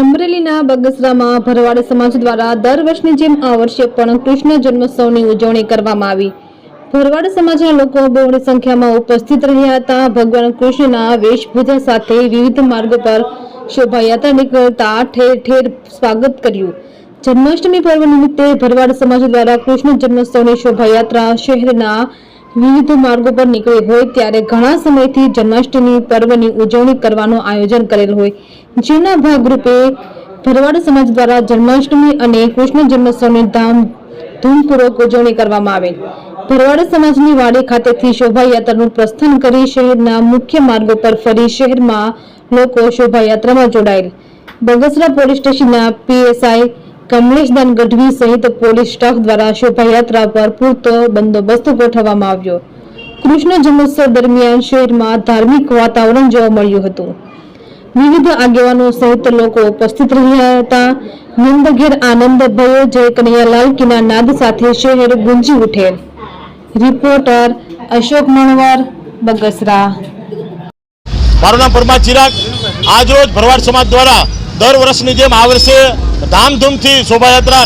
અમરેલીના બગસરામાં ભરવાડ સમાજ દ્વારા દર વર્ષની જેમ આ વર્ષે પણ કૃષ્ણ જન્મોત્સવની ઉજવણી કરવામાં આવી. ભરવાડ સમાજના લોકો બહોળી સંખ્યામાં ઉપસ્થિત રહ્યા હતા. ભગવાન કૃષ્ણના વેશભૂષા સાથે વિવિધ માર્ગો પર શોભાયાત્રા નીકળતા ઠેર ઠેર સ્વાગત કર્યું. જન્માષ્ટમી પર્વ નિમિત્તે ભરવાડ સમાજ દ્વારા કૃષ્ણ જન્મોત્સવની શોભાયાત્રા શહેરના વિવિધ માર્ગો પર નીકળી હોય ત્યારે ઘણા સમયથી જન્માષ્ટમી પર્વની ઉજવણી કરવાનું આયોજન કરેલ હોય. જેના ભાગરૂપે ભરવાડ સમાજ દ્વારા જન્માષ્ટમી અને કૃષ્ણ જન્મોત્સવની ધામ ધૂમપૂર્વક ઉજવણી કરવામાં આવેલ. ભરવાડ સમાજની વાડી ખાતેથી શોભાયાત્રાનું પ્રસ્થાન કરી શહેરના મુખ્ય માર્ગો પર ફરી શહેરમાં લોકો શોભાયાત્રામાં જોડાયેલ. બગસરા પોલીસ સ્ટેશનના પીએસઆઈ કમલેશદાન ગઢવી સહિત પોલીસ સ્ટાફ દ્વારા શોભાયાત્રા પર પૂરતો બંદોબસ્ત ગોઠવવામાં આવ્યો. કૃષ્ણ જન્મોત્સવ દરમિયાન શહેરમાં ધાર્મિક વાતાવરણ જોવા મળ્યું હતું. વિવિધ આગેવાનો સહિત લોકો ઉપસ્થિત રહ્યા હતા. નંદઘેર આનંદ ભયો જય કનૈયાલાલ કિના નાદ સાથે શહેર ગુંજી ઉઠે. રિપોર્ટર અશોક મણવર, બગસરા. મારું નામ પરમા ભરવાડ સમાજ દ્વારા દર વર્ષની જેમ આ વર્ષે ધામધૂમથી શોભાયાત્રા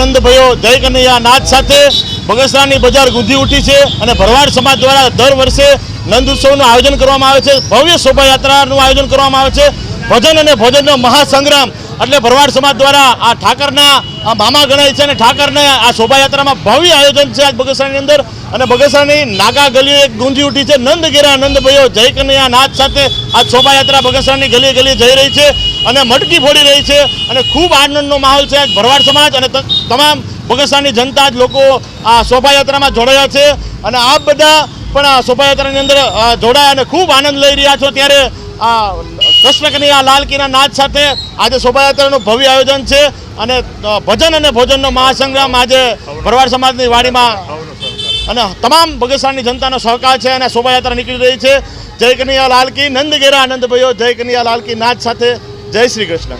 નંદ ભયો, જય કનૈયા નાથ સાથે બગસરાની બજાર ગુંજી ઉઠી છે અને ભરવાડ સમાજ દ્વારા દર વર્ષે નંદ ઉત્સવનું આયોજન કરવામાં આવે છે. ભવ્ય શોભાયાત્રાનું આયોજન કરવામાં આવે છે. ભજન અને ભોજનનો મહાસંગ્રામ. એટલે ભરવાડ સમાજ દ્વારા આ ઠાકરના મામા ગણાય છે અને ઠાકરને આ શોભાયાત્રામાં ભવ્ય આયોજન છે આજ બગસરાની અંદર. અને બગસરાની નાગા ગલીઓ એક ગુંજી ઉઠી છે. નંદ ગેરા નંદ ભયો, જય કનૈયા નાથ સાથે આ શોભાયાત્રા બગસરાની ગલીએ ગલીએ જઈ રહી છે. અને મટકી ફોડી રહી છે અને ખૂબ આનંદનો માહોલ છે ભરવાડ સમાજ અને તમામ બગસરાની જનતા જ લોકો આ શોભાયાત્રામાં જોડાયા છે અને આપ બધા પણ આ શોભાયાત્રાની અંદર જોડાયા અને ખૂબ આનંદ લઈ રહ્યા છો. ત્યારે આ કૃષ્ણ આ લાલ કીના સાથે આજે શોભાયાત્રાનું ભવ્ય આયોજન છે અને ભજન અને ભોજનનો મહાસંગ્રામ આજે ભરવાડ સમાજની વાડીમાં અને તમામ બગસરાની જનતાનો સહકાર છે અને શોભાયાત્રા નીકળી રહી છે. જય કનૈયા લાલ નંદ ગેરા આનંદ ભયો. જય કનૈયા લાલ કી સાથે જય શ્રી કૃષ્ણ.